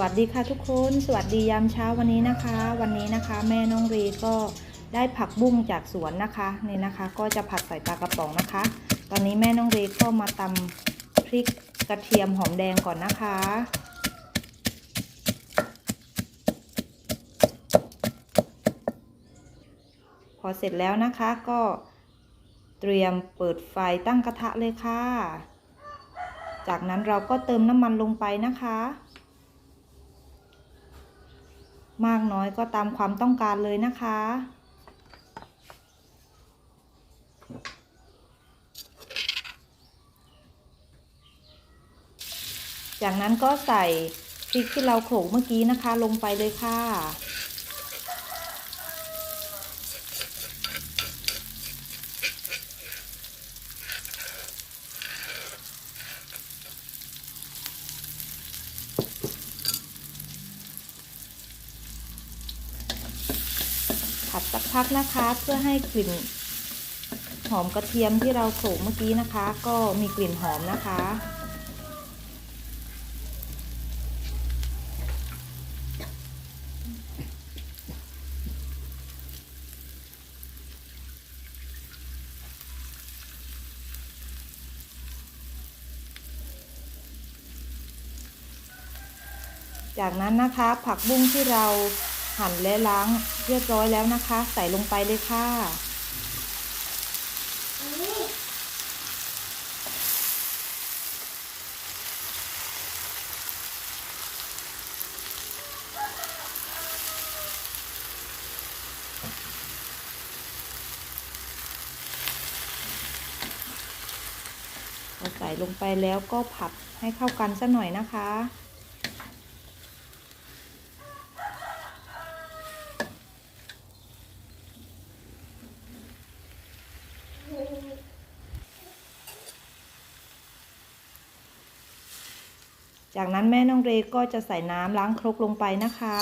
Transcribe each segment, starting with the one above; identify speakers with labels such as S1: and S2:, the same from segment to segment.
S1: วัสดีค่ะทุกคน สวัสดียามเช้าวันนี้นะคะ วันนี้นะคะแม่น้องรีก็ได้ผักบุ้งจากสวนนะคะนี่นะคะ ก็จะผัดใส่ปลากระป๋องนะคะ ตอนนี้แม่น้องรีก็มาตำพริกกระเทียมหอมแดงก่อนนะคะ พอเสร็จแล้วนะคะก็เตรียมเปิดไฟตั้งกระทะเลยค่ะ จากนั้นเราก็เติมน้ำมันลงไปนะคะ มากน้อยก็ตามความต้องการเลยนะคะ จากนั้นก็ใส่พริกที่เราโขลกเมื่อกี้นะคะ ลงไปเลยค่ะ ผัดสักพักนะคะ เพื่อให้กลิ่นหอมกระเทียมที่เราโขลกเมื่อกี้นะคะ ก็มีกลิ่นหอมนะคะ จากนั้นนะคะผักบุ้งที่เรา หั่นและล้างเรียบร้อยแล้วนะคะ ใส่ลงไปเลยค่ะใส่ลงไปแล้วก็ผัดให้เข้ากันสักหน่อยนะคะ จากนั้นแม่น้องเรก็จะใส่น้ำล้างครกลงไปนะคะ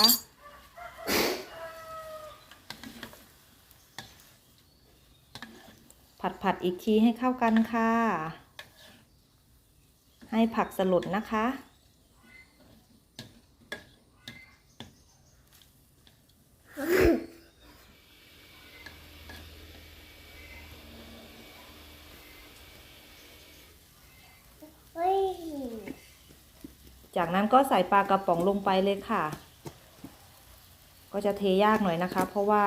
S1: ผัดผัดอีกทีให้เข้ากันค่ะ ให้ผักสลดนะคะ
S2: เฮ้ย
S1: จากนั้นก็ใส่ปลากระป๋องลงไปเลยค่ะ ก็จะเทยากหน่อยนะคะ เพราะว่า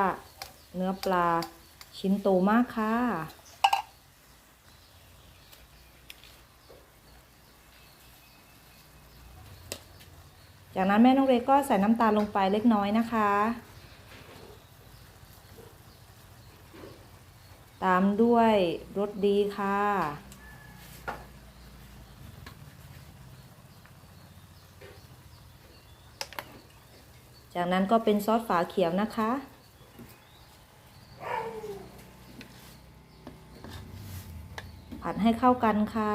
S1: เนื้อปลาชิ้นโตมากค่ะ จากนั้นแม่น้องเรก็ใส่น้ำตาลลงไปเล็กน้อยนะคะ ตามด้วยรสดีค่ะ จากนั้นก็เป็นซอสฝาเขียวนะคะ ผัดให้เข้ากันค่ะ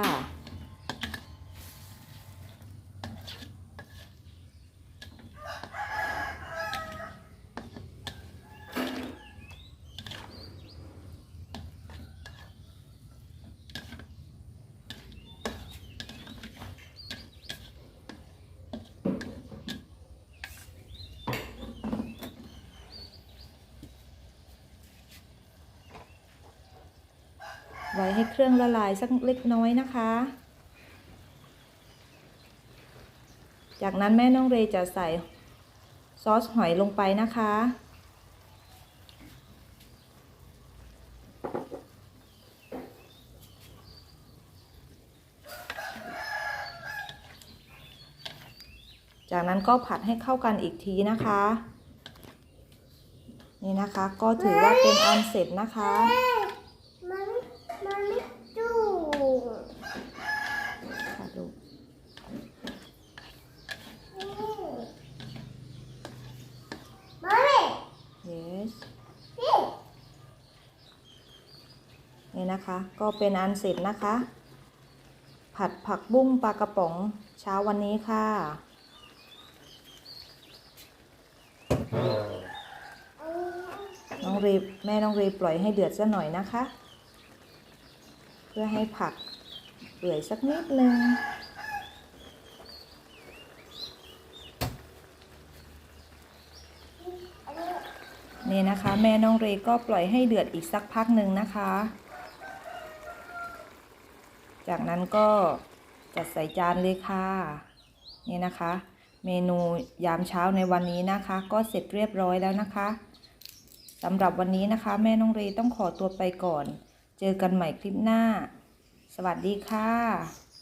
S1: ไว้ให้เครื่องละลายสักเล็กน้อยนะคะ จากนั้นแม่น้องเรจะใส่ซอสหอยลงไปนะคะ จากนั้นก็ผัดให้เข้ากันอีกทีนะคะ นี่นะคะก็ถือว่าเป็นอันเสร็จนะคะ คะ ก็
S2: เป็
S1: นอันเสร็จนะคะ ผัดผักบุ้งปลากระป๋องเช้าวันนี้ค่ะ น้องเรยแม่น้องเรยปล่อยให้เดือดสักหน่อยนะคะ เพื่อให้ผักเปื่อยสักนิดนึงนี่นะคะ แม่น้องเรก็ปล่อยให้เดือดอีกสักพักหนึ่งนะคะ จากนั้นก็จัดใส่จานเลยค่ะ นี่นะคะ เมนูยามเช้าในวันนี้นะคะ ก็เสร็จเรียบร้อยแล้วนะคะสำหรับวันนี้นะคะ แม่น้องเรต้องขอตัวไปก่อน เจอกันใหม่คลิปหน้า สวัสดีค่ะ